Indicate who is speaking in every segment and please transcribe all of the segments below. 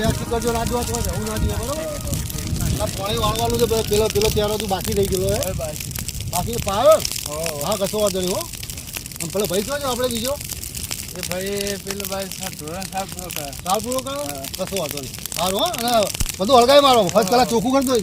Speaker 1: વ્યવસ્થિત કરજો, જોવા તો જવું ના જોઈએ, બરોબર? આ વાળવાનું છે, પેલો- પેલો ત્યારો તું બાકી રહી ગયેલો હે. બાકી. પાયો? હા. કશો વાંધો નહીં હો. પેલો ભાઈ કયો આપણે બીજો?
Speaker 2: એ ભાઈ પેલો ભાઈ સાહેબ ધોરણ સાહેબ પૂરો
Speaker 1: પૂરો કરો? કશો વાંધો નહીં. સારું હો. અને બધું હળગાવી મારો. ફર્સ્ટ કલાક ચોખ્ખું કરતો હોય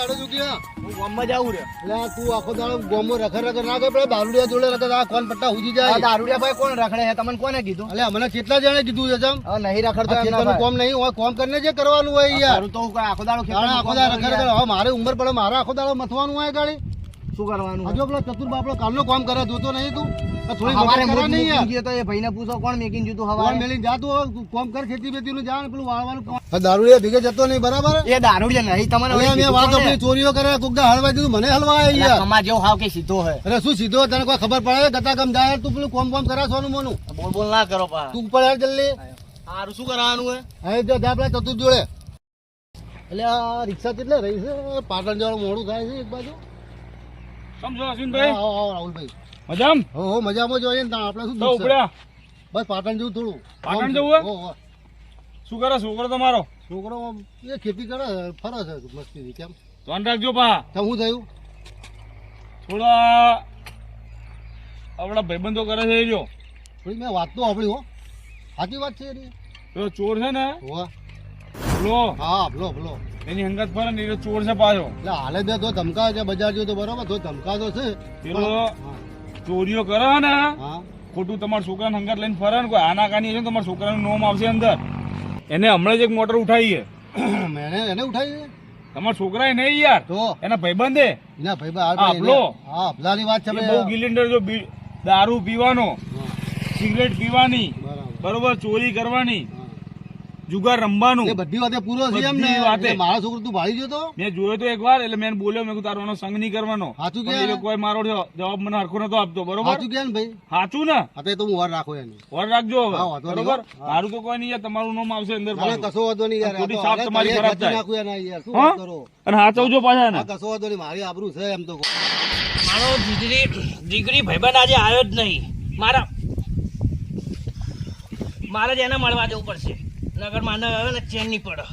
Speaker 1: હેડો ચૂકી હું
Speaker 2: ગામમાં જાઉં રે.
Speaker 1: એટલે તું આખો દાડો ગોમો રખર રખર ના કરે પેલા દારૂડિયા જોડે રખર આ કોણ પટ્ટા હુજી જાય?
Speaker 2: દારૂડિયા ભાઈ કોણ રખડે છે? તમને કોને કીધું?
Speaker 1: એટલે મને કેટલા જણે કીધું છે
Speaker 2: નહીં રખડતો
Speaker 1: ખેતરનું કોમ નહીં હોય કોમ કરીને જે કરવાનું હોય યાર.
Speaker 2: તો આખો દાડો
Speaker 1: આખો દાડો હવે મારે ઉંમર પડે મારે આખો દાડો મથવાનું હોય ગાડી?
Speaker 2: શું કરવાનું
Speaker 1: હજુ પેલો ચતુર બાપડો કાલનો કામ કરે જોતો નહીં તું. થોડી
Speaker 2: હવારે
Speaker 1: મદદ નહીં યાર.
Speaker 2: તો એ ભાઈને પૂછો કોણ મેકીને જતું હવારે?
Speaker 1: મેલી જાતું કોમ કર ખેતી બેતી નું જાણ પેલું વાળવાનું કામ. દારૂડિયા ભેગે જતો નહીં બરાબર?
Speaker 2: એ દારૂડિયા નહીં તમને હવે
Speaker 1: હવે મેં વાત આપણી ચોરીઓ કરે હલવાઈ દીધું મને હલવા
Speaker 2: એટલે
Speaker 1: યાર.
Speaker 2: કમા જેવો હાવ કે સીધો હે.
Speaker 1: અરે શું સીધો તને કોઈ ખબર પડે? ગતા ગમ જાય તું પેલું કોમ કોમ કરા સોનું મોનું.
Speaker 2: બોલ બોલ ના કરો પા
Speaker 1: તું ઉપર યાર જલ્દી.
Speaker 2: સારું શું કરવાનું હે?
Speaker 1: અહીં જો જા પેલા ચતુર જોડે. એટલે આ રિક્ષા કેટલે રહી છે? પાટણ જવાનું મોડું થાય છે એક બાજુ.
Speaker 3: સમજો અશ્વિનભાઈ?
Speaker 1: આવો, આવો, રાહુલભાઈ.
Speaker 3: મજામ?
Speaker 1: હો હો મજામાં જોઈએ ને આપણે શું
Speaker 3: તો ઉપડ્યા.
Speaker 1: બસ પાટણ જેવું થોડું.
Speaker 3: પાટણ જેવું હો,
Speaker 1: હો.
Speaker 3: શું કરે છોકરો તમારો?
Speaker 1: છોકરો એ ખેતી કરે ફરે છે મસ્તીથી કેમ?
Speaker 3: ધ્યાન રાખજો પા.
Speaker 1: તો શું થયું?
Speaker 3: થોડા આપણા ભાઈબંધો કરે છે રહ્યો
Speaker 1: થોડી મેં વાત તો સાંભળી હો. સાચી વાત છે એની.
Speaker 3: ચોર છે ને
Speaker 1: હોવે.
Speaker 3: પેલો
Speaker 1: હા ભલો ભલો
Speaker 3: એની હંગત ફરે ને ચોર છે પાછો.
Speaker 1: એટલે હાલે બે તો ધમકા છે બજાર જો તો બરોબર તો ધમકા તો છે.
Speaker 3: પેલો ચોરીઓ કરે ને? ખોટું તમારા છોકરાને હંગત લઈને ફરે ને કોઈ આનાકાની છે તમારા છોકરાનું નોમ આવશે અંદર? એને હમણાં જ એક મોટર ઉઠાવી
Speaker 1: મેને એને ઉઠાવી
Speaker 3: તમારા છોકરા નહીં યાર.
Speaker 1: તો?
Speaker 3: એના ભાઈબંધે?
Speaker 1: એના ભાઈ આપલો?
Speaker 3: હા,
Speaker 1: આપલાની વાત છે
Speaker 3: બહુ ગિલિન્ડર જો દારૂ પીવાનો સિગરેટ પીવાની
Speaker 1: બરાબર
Speaker 3: ચોરી કરવાની. જુગાર રમવાનું.
Speaker 1: બધી વાતે પૂરો છે એમ ને.
Speaker 3: વાતે.
Speaker 1: મારા છોકરો તું ભાળી ગયો તો?
Speaker 3: મેં જોયો તો એક વાર એટલે મેં બોલ્યો મેં તારો એનો સંગ નહીં કરવાનો.
Speaker 1: સાચું કે
Speaker 3: કોઈ મારો જવાબ મને હરખો નતો આપતો બરોબર?
Speaker 1: સાચું કે ભાઈ.
Speaker 3: સાચું ને?
Speaker 1: હા તો હું વાર રાખો એને.
Speaker 3: વર રાખજો બરોબર? મારું તો કોઈ નહીં યાર તમારું નામ આવશે અંદર
Speaker 1: કશો વાંધો નહીં યાર. આ
Speaker 3: ખોટી
Speaker 1: તો
Speaker 3: તમારી ખરાબ થાય.
Speaker 1: નાખું એના યાર શું કરો?
Speaker 3: અને હાચવજો પાછા ને
Speaker 1: આ કશો વાંધો નહીં મારી આબરૂ છે એમ તો
Speaker 4: મારો દીકરી દીકરી ભાઈબંધ આજે આવ્યો જ નહીં. મારા મારે જ એને મળવા જવું પડશે. નગર માને આવે ને ચેન નહીં પડે.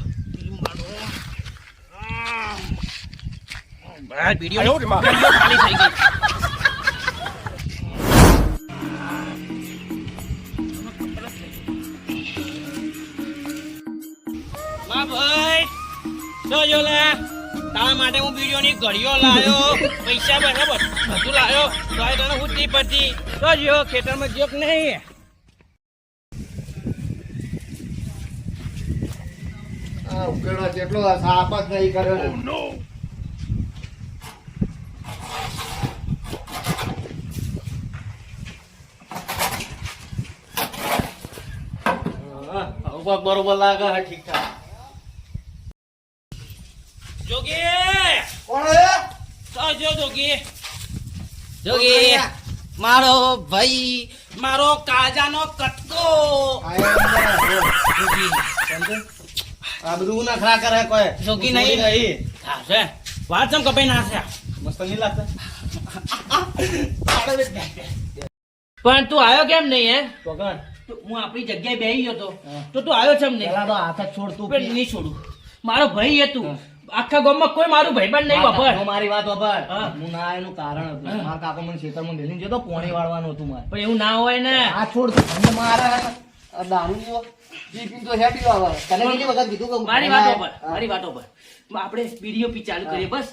Speaker 4: વીડિયો ખાલી થઈ ગઈ. માં ભાઈ જો જો લે તારા માટે હું વિડીયોની ઘડીઓ લાયો. પૈસા બરાબર બધું લાયો. તો તને હું તી પડતી તો જો ખેતરમાં જોક નહીં?
Speaker 1: આ ઉકેડો જેટલો સાપ જ નહીં કર્યો
Speaker 2: બરોબર લાગે હે ઠીક ઠાક
Speaker 4: જોગી!
Speaker 2: કોણ હે?
Speaker 4: તો જો જોગી. જોગી મારો ભાઈ મારો કાજાનો કટકો. જોગી
Speaker 2: આ બધું નખરા કરે કોઈ.
Speaker 4: જોગી નહીં. હા છે. વાત ચમ કપાઈ નાખ્યા
Speaker 2: મસ્ત નહીં લાગતા?
Speaker 4: પણ તું આવ્યો કેમ નહીં હે? પગણ હું આપણી જગ્યાએ બેહી ગયો તો. તો તું આવ્યો છે નહીં?
Speaker 2: તો હાથ છોડ તું
Speaker 4: પણ નહીં છોડું. મારો ભાઈ હે તું. આખા ગામમાં કોઈ મારું ભાઈ પણ નહીં
Speaker 2: વાત
Speaker 4: બાપર
Speaker 2: મારી વાત વપર
Speaker 4: હા.
Speaker 2: હું ના એનું કારણ હતું. મારા કાકો મને ખેતરમાં મેલીને જતો પોણી વાળવાનું હતું મારે.
Speaker 4: પણ એવું ના હોય ને.
Speaker 2: આ છોડ મને મારે દારૂ જેવો પી તો હેડી આવે તને કેટલી વખત કીધું કે
Speaker 4: મારી વાતો પર મારી વાતો પર. આપણે વીડિયો પી ચાલુ કરીએ બસ.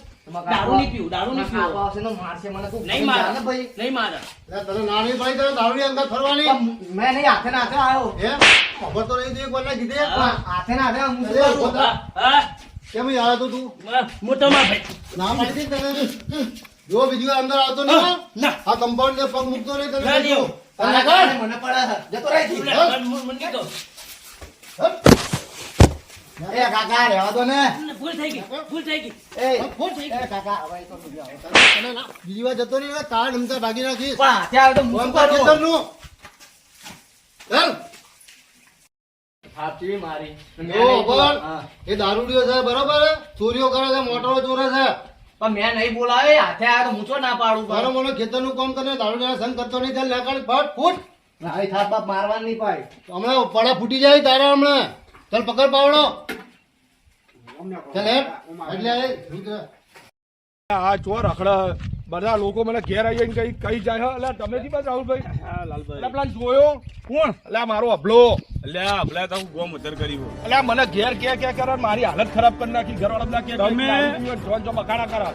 Speaker 4: દારૂ નહીં પીવું દારૂ નહીં પીવું.
Speaker 2: આવશે ને મારશે મને તું.
Speaker 4: નહીં મારે.
Speaker 2: ભાઈ.
Speaker 4: નહીં મારે.
Speaker 1: તને ના નહીં પડી તને દારૂની અંદર ફરવાની?
Speaker 2: મેં નહીં હાથે ને હાથે આવ્યો.
Speaker 1: હે? ખબર તો નહીં એક વાર કીધે.
Speaker 2: હાથે ને હાથે હું.
Speaker 1: કેમ યાર તો? તું
Speaker 4: મોટો માં ભાઈ.
Speaker 1: ના પાડી તને? જો બીજું અંદર આવતો
Speaker 4: ના
Speaker 1: આ કમ્પાઉન્ડ પગ મૂકતો નહીં તને
Speaker 4: ના
Speaker 1: કીધું.
Speaker 4: દેવું.
Speaker 2: તારા કારણે મને પડે જતો રહે છે.
Speaker 4: મને કીધું
Speaker 2: એ કાકા રહેવા દો ને.
Speaker 4: ભૂલ થઈ ગઈ ભૂલ થઈ ગઈ.
Speaker 2: એ
Speaker 4: ભૂલ થઈ ગઈ.
Speaker 2: કાકા હવે તો નહીં જાઓ.
Speaker 1: તને- તને ના. બીજી વાર જતો નહીં તાર નમતા ભાગી નાખીશ.
Speaker 2: પણ હાથે તો હું શું
Speaker 1: કોમ કર ચાલ
Speaker 2: સાચી મારી.
Speaker 1: એ દારૂડિયો છે બરોબર? ચોરીઓ કરે છે મોટરો ચોરે છે.
Speaker 2: પણ મેં નહીં બોલાવે હાથે આ તો હું ના પાડું
Speaker 1: મારો મોનો ખેતરનું કામ કરે દારૂડિયા સંગ કરતો નહીં ચાલ લેકાડ ફટ ફૂટ.
Speaker 2: થાપ બાપ નહીં પાય
Speaker 1: હમણાં પડા ફૂટી જાય તારે હમણાં. ચાલ પકડ પાવડો. ચાલ એટલે
Speaker 5: આ ચોર રખડા. બધા લોકો મને ઘેર આવીને કઈ કઈ જાય એટલે તમે થી બસ રાહુલભાઈ. પેલા જોયો? કોણ? એટલે મારો
Speaker 3: અભલો. તો હું ગોમ
Speaker 5: અલ્યા મને ઘેર કે કે કરે મારી હાલત ખરાબ કરી નાખી ઘરવાળા વાળા કે
Speaker 3: તમે-
Speaker 5: જોન જો બકાડા કરા.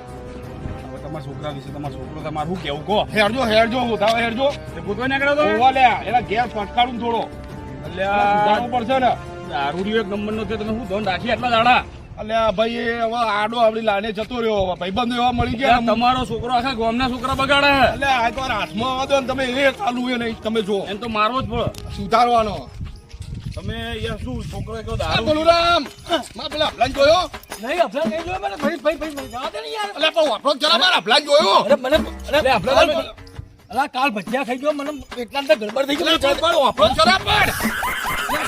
Speaker 3: તમારા છોકરા વિશે તમારો છોકરો તમારે શું કેવું કહો.
Speaker 5: હેરજો હેરજો ઉતાવે હેરજો.
Speaker 3: તે ગોતવા નીકળ્યો તો
Speaker 5: ઓવા એના ઘેર ફટકારું થોડો. એટલે પડશે ને.
Speaker 3: દારૂડિયો એક નંબર નો તમે શું ધોન રાખી એટલા દાડા?
Speaker 5: અલ્યા ભાઈ એ હવે આડો આપડી લાને જતો રહ્યો. ભાઈ બંધ એવા મળી ગયા
Speaker 3: તમારો છોકરો આખા ગામના છોકરા બગાડે.
Speaker 5: એટલે આ તો હાથમાં આવવા દો ને તમે એ ચાલુ એ નહીં તમે જો
Speaker 3: એમ તો મારવો જ પડે.
Speaker 5: સુધારવાનો.
Speaker 3: તમે યાર શું છોકરો એક
Speaker 5: આ
Speaker 3: દારૂ?
Speaker 5: બોલુરામ! માં પેલા અફલાન જોયો?
Speaker 4: નહીં અફલા નહીં જોયો મને. ભાઈ ભાઈ ભાઈ જવા દે ને યાર.
Speaker 5: અલ્યા પણ વાપરો જરા મારા અફલાન જોયો?
Speaker 4: અરે મને અરે કાલ- અલા કાલ ભજીયા ખાઈ ગયો. મને એટલા અંદર ગડબડ થઈ
Speaker 5: ગયો
Speaker 4: ગઈ
Speaker 5: પણ પણ જરા પણ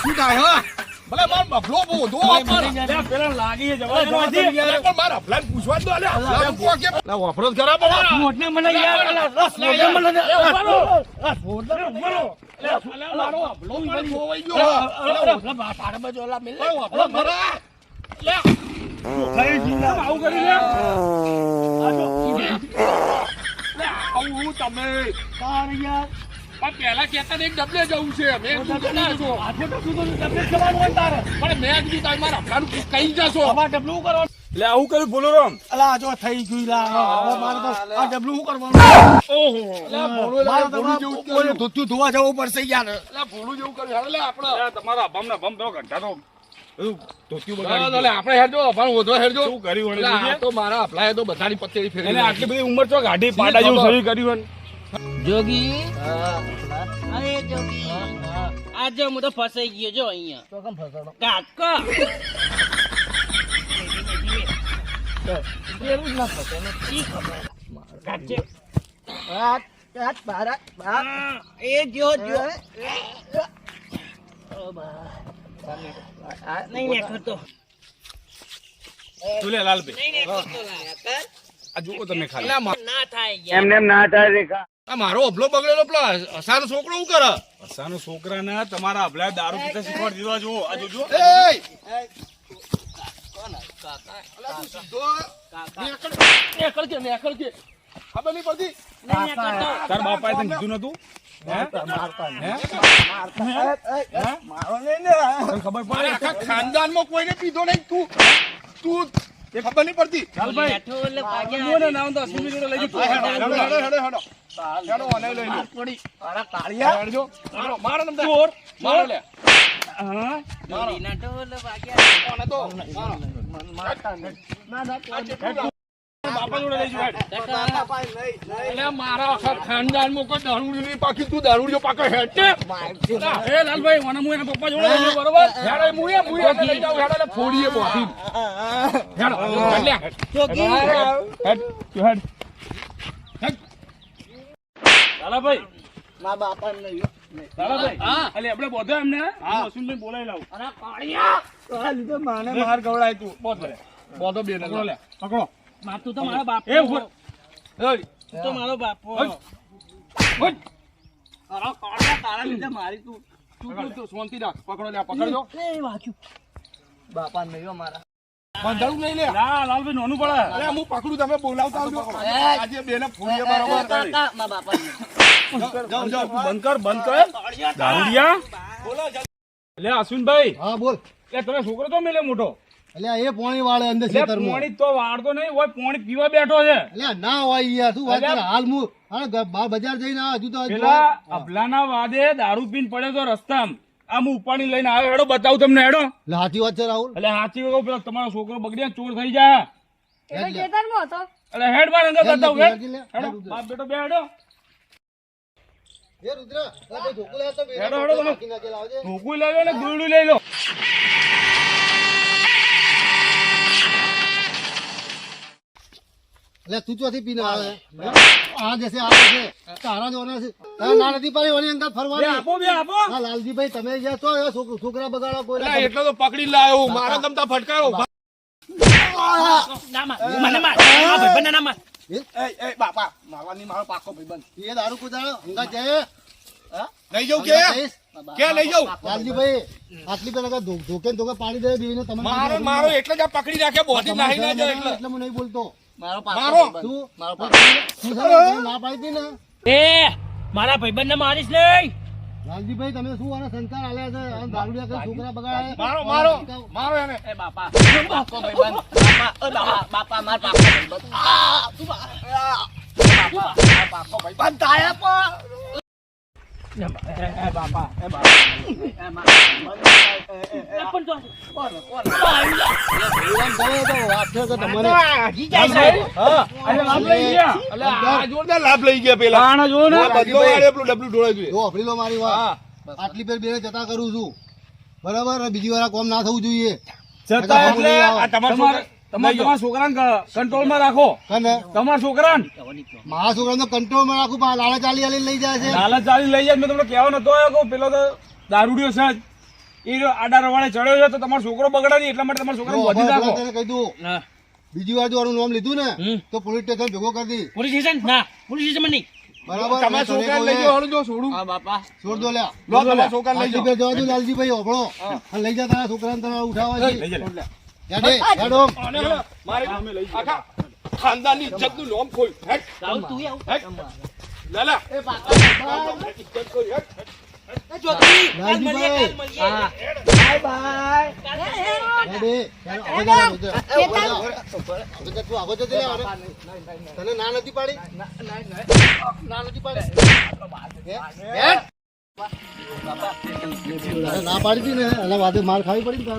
Speaker 5: શું થાય હા? ભલે માર બફલો બોધો
Speaker 3: અલ્યા, પેલા લાગી જવા
Speaker 5: પણ માર અફલાન પૂછવા દો અલ્યા અફલાન કે અલ્યા વાપરો જરા પણ
Speaker 4: મોટને મને યાર અલા, અલા, મોટને મને અલા. અલા, મોટને મને
Speaker 5: અલ્યા મારો અફલો પણ જોવાઈ ગયો.
Speaker 4: અલા. અલા, અલા, અલા, બા- પાડે બાજુ અલા, મિલ.
Speaker 5: પણ જરા અલ્યા.
Speaker 3: ખાઈ આવું કરી લે.
Speaker 5: આવું તમે.
Speaker 4: તાર યાર.
Speaker 5: પણ પેલા કેતા એક ડબલે જવું છે મેં
Speaker 4: તો ડબલે જવાનું હોય તારે.
Speaker 5: પણ મેં કીધું તમે મારા અફલાન કઈ જશો
Speaker 4: ડબલું કરવાનું.
Speaker 3: એટલે આવું કર્યું બોલો રામ
Speaker 4: અલા, જો થઈ ગયું લા. મારે તો આ ડબલું શું કરવાનું?
Speaker 3: ઓહો
Speaker 5: ભોળું જેવું કર્યું.
Speaker 4: ધોતું ધોવા જવું પડશે યાર
Speaker 5: અલ્યા, ભોળું જેવું કર્યું. એટલે આપણે.
Speaker 3: તમારા અભમ ના ભમ પેલો ઘંટા તો
Speaker 5: આપણે હેરજો, અફાણ વધો હેરજો.
Speaker 3: શું કર્યું?
Speaker 5: તો મારા અપલાય તો બધાની પત્તે
Speaker 3: ફેરી આટલી બધી ઉંમર છો ગાડી પાડા જેવું શરીર કર્યું
Speaker 4: જોગી? અરે જોગી. આજે હું તો ફસાઈ ગયો જો અહીંયા.
Speaker 2: તો કેમ ફસાડો?
Speaker 4: કાકો.
Speaker 2: એવું ના ફસે ને.
Speaker 4: શી ખબર? કાચે.
Speaker 2: હાથ, હાથ, બારા,
Speaker 4: એ જો જો. નહીં નીકળતો
Speaker 3: તું લે લાલભાઈ
Speaker 4: નહીં નીકળતો લાયા કર.
Speaker 3: આ જુઓ તમે ખાલી.
Speaker 5: અલ્યા, મા-
Speaker 4: ના થાય યાર.
Speaker 5: આ મારો અભલો બગડેલો પેલો અસાનો છોકરો શું કરે?
Speaker 3: અસાનો છોકરાને તમારા અભલા દારૂ પીતા શીખવાડી દીધો જુઓ આ જોજો
Speaker 5: એય! અલ્યા, નેકળ, નેકળ કે, નેકળ કે. ખબર નહીં પડતી
Speaker 3: તાર બાપાએ તને કીધું નતું? હે?
Speaker 2: મારતા નહીં.
Speaker 3: હે? તને ખબર પડે?
Speaker 5: આખા ખાનદાનમાં કોઈને પીધો નહીં તું. તું એ ખબર નહીં પડતી.
Speaker 3: ચાલભાઈ
Speaker 4: બેઠો એટલે ભાગ્યા
Speaker 3: મોને નામ તો સુમી જોડે લઈ.
Speaker 5: હેડો હેડો હેડો હેડો આને લઈ લો
Speaker 2: મારા કાળિયા.
Speaker 5: હેડજો. મારો મારો નંબર
Speaker 3: ચોર.
Speaker 5: મારો લે
Speaker 3: હા?
Speaker 4: દોરીના ઢોલ વાગ્યા
Speaker 5: કોને તો મારો.
Speaker 2: મારતા ના, ના,
Speaker 3: બાપા જોડે લઈ
Speaker 4: કાકા,
Speaker 5: મારા આખા કોઈ દારૂડિયો નહીં પાકી તું દારૂડિયો પાકે હેડે
Speaker 3: એ લાલભાઈ મને હું એના પપ્પા જોડે લઈ બરોબર?
Speaker 5: હેડે મુએ મુએ એટલે લઈ જાઉં હેડે ફોડીએ બોધી. હેડ લે. હેડ હેડ હેડ
Speaker 3: લાલાભાઈ.
Speaker 2: બાપા નહીં.
Speaker 3: બોધો એમને અશ્વિનભાઈ બોલાવી લાવું.
Speaker 4: અરે કાળિયા
Speaker 2: લીધે માને માર ગવડાય તું.
Speaker 5: બોધ બોધો બે
Speaker 3: પકડો. લે
Speaker 4: તું તો મારો બાપ
Speaker 3: એ
Speaker 5: ઊભો.
Speaker 4: તું તો મારો બાપ તારા લીધે મારી તું.
Speaker 5: તું તું તું શાંતિ રાખ. પકડો લે પકડજો.
Speaker 4: એ વાગ્યું
Speaker 2: બાપા નહીં હો મારા.
Speaker 5: બંધારું નહીં લે
Speaker 3: ના લાલભાઈ નોનું પડે.
Speaker 5: અરે હું પકડું તમે બોલાવતા આવજો. આજે બેને ફોડીએ
Speaker 2: એ, એ,
Speaker 5: બરાબર
Speaker 2: કાકા, મા બાપા.
Speaker 5: જાઓ જાઓ
Speaker 3: બંધ કર. બંધ કર દારૂડિયા. લે અશ્વિનભાઈ.
Speaker 1: હા બોલ.
Speaker 3: એ તમે છોકરો તો મેલે મોટો.
Speaker 1: અલ્યા એ પોણી વાળે અંદર
Speaker 3: લે પોણી તો વાળતો નહીં હોય પોણી પીવા બેઠો છે.
Speaker 1: અલ્યા ના હોય યાર શું વાત હાલ હું હાલ બજાર જઈને આ હજુ તો
Speaker 3: પેલા અભલાના વાદે દારૂ પીને પડ્યો તો રસ્તામાં. આમ ઉપાડી લઈને આવ્યો હેડો બતાવું તમને હેડો.
Speaker 1: એટલે સાચી વાત છે રાહુલ?
Speaker 3: એટલે હાચી વાત પેલો તમારો છોકરો બગડ્યા ચોર થઈ જાય. એટલે હેડ બાર અંગત બતાવું હેડ.
Speaker 1: હેડ લે,
Speaker 3: હેડો
Speaker 1: હેડ રુદ્ર.
Speaker 3: બાપ બેટો બે હેડો.
Speaker 1: એ રુદ્ર અલા ભાઈ ઢોકળા તો બેને
Speaker 3: હેડો, હેડો, તમે.
Speaker 1: નાખી નાખી લાવજે.
Speaker 3: ઢોકું લઈ લો ને ગુરડું લઈ લો.
Speaker 1: એટલે તું ચોથી પીને આવે. આ જશે આ જશે તારા જોવાના છે. તારે ના નથી પાડી ઓની ફરવા
Speaker 3: બે
Speaker 1: ફરવાની
Speaker 3: આપો બે આપો.
Speaker 1: હા લાલજીભાઈ તમે જ્યાં છો એ છોકરા બગાડો કોઈ
Speaker 5: એટલો તો પકડી લાયો. મારા તમતા ફટકારો.
Speaker 4: મને માર ભાઈ ના માર.
Speaker 5: એ? બાપા મારવાની મારો પાકો ભાઈબંધ
Speaker 1: એ દારૂ કુદાડો અંગાત જાય
Speaker 5: લઈ જાઉં કે?
Speaker 1: અંગાત
Speaker 5: કે લઈ જાઉં?
Speaker 1: લાલજીભાઈ આટલી પેલા ધોકે ધોકે પાડી દે બીને તમે
Speaker 5: મારો મારો એટલે જ પકડી રાખે બોધી નાહી ના જાય એટલે.
Speaker 1: એટલે હું નહીં બોલતો.
Speaker 2: મારો. પાકો
Speaker 1: તું
Speaker 2: મારો
Speaker 1: તું છે ને, પાડી ને?
Speaker 4: એ મારા ભાઈબંધને મારીશ નહીં.
Speaker 1: લાલજીભાઈ તમે શું આને સંસ્કાર આલ્યા છે? આ દારૂડિયા કે છોકરા બગાડે?
Speaker 5: મારો મારો મારો એને.
Speaker 2: એ બાપા પાકો ભાઈબંધ. બાપા ઓ બાપા બાપા માર પાકો ભાઈબંધ. આ, તું બાપા ભાઈબંધ બાપા બાપા માર
Speaker 4: પણ
Speaker 5: જોરદાર લાભ લઈ ગયા પેલા
Speaker 3: જો ને
Speaker 5: ડબલું
Speaker 1: મારી વાત આટલી પેર બે જતા કરું છું બરાબર બીજી વાર કોમ ના થવું જોઈએ
Speaker 3: જતા એટલે
Speaker 5: તમારા
Speaker 3: તમારે તમારે તમારા છોકરાને કંટ્રોલમાં રાખો. તમારા છોકરાને.
Speaker 1: મારા છોકરાને કંટ્રોલમાં રાખું પણ આ લાલા ચાલી લઈ જાય છે.
Speaker 3: લાલચ ચાલી લઈ જાય મેં તમને કહેવા નતો આવ્યો પેલો તો દારૂડિયો છે એ આડા રવાડે ચડ્યો છે તો તમારો છોકરો બગડે નહીં એટલા માટે તમારા છોકરાને વધી રાખો
Speaker 1: કહી દઉં. બીજી વાર જો નામ લીધું ને તો પોલીસ સ્ટેશન ભેગો કરી દી
Speaker 4: પોલીસ સ્ટેશન ના પોલીસ સ્ટેશન નહીં.
Speaker 1: બરાબર કહું
Speaker 5: લઈ. જાઓ જો છોડું.
Speaker 2: હા બાપા.
Speaker 1: છોડ દો લ્યા.
Speaker 5: લો છોકરાને લઈ જાઓ.
Speaker 1: જવા દો લાલજીભાઈ ઓભળો લઈ જા તારા છોકરાને તને ઉઠાવવા
Speaker 3: લઈ જાય
Speaker 5: નામ ખોલ ઇજ્જત ખોલ.
Speaker 1: તને ના નથી પાડી ના નથી પાડી ના પાડી હતી ને એના વાતે માર ખાવી પડી ને તારે